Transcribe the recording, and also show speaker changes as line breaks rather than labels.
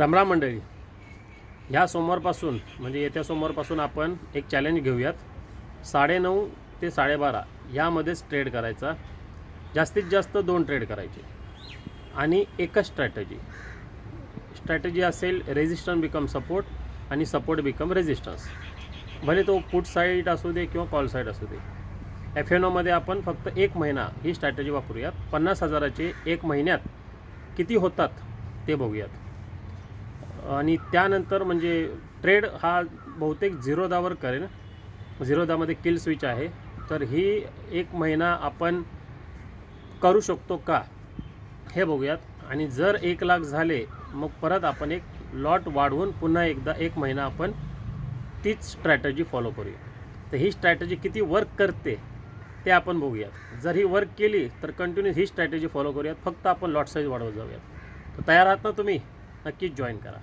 रामराम मंडळी ह्या सोमवारपासून म्हणजे येत्या सोमवारपासून आपण एक चॅलेंज घेऊयात. साडेनऊ ते साडेबारा यामध्येच ट्रेड करायचा. जास्तीत जास्त दोन ट्रेड करायचे. आणि एकच स्ट्रॅटजी स्ट्रॅटजी असेल रेजिस्टन्स बिकम सपोर्ट आणि सपोर्ट बिकम रेजिस्टन्स भले तो पुट साईड असू दे किंवा कॉल साईड असू दे. एफ एन ओमध्ये आपण फक्त एक महिना ही स्ट्रॅटजी वापरूयात. पन्नास हजाराचे एक महिन्यात किती होतात ते बघूयात. आणि त्यानंतर म्हणजे ट्रेड हा बहुतेक झिरोदावर करेन. झिरोदामध्ये किल स्विच आहे. तर ही एक महिना आपण करू शकतो का? हे बघूयात. आणि जर एक लाख झाले मग परत आपण एक लॉट वाढवून पुन्हा एकदा एक महिना आपण तीच स्ट्रॅटजी फॉलो करूया. तर ही स्ट्रॅटजी किती वर्क करते ते आपण बघूयात. जर ही वर्क केली तर कंटिन्यू ही स्ट्रॅटेजी फॉलो करूयात. फक्त आपण लॉट साईज वाढवत जाऊयात. तर तयार आहात ना तुम्ही? नक्कीच जॉईन करा.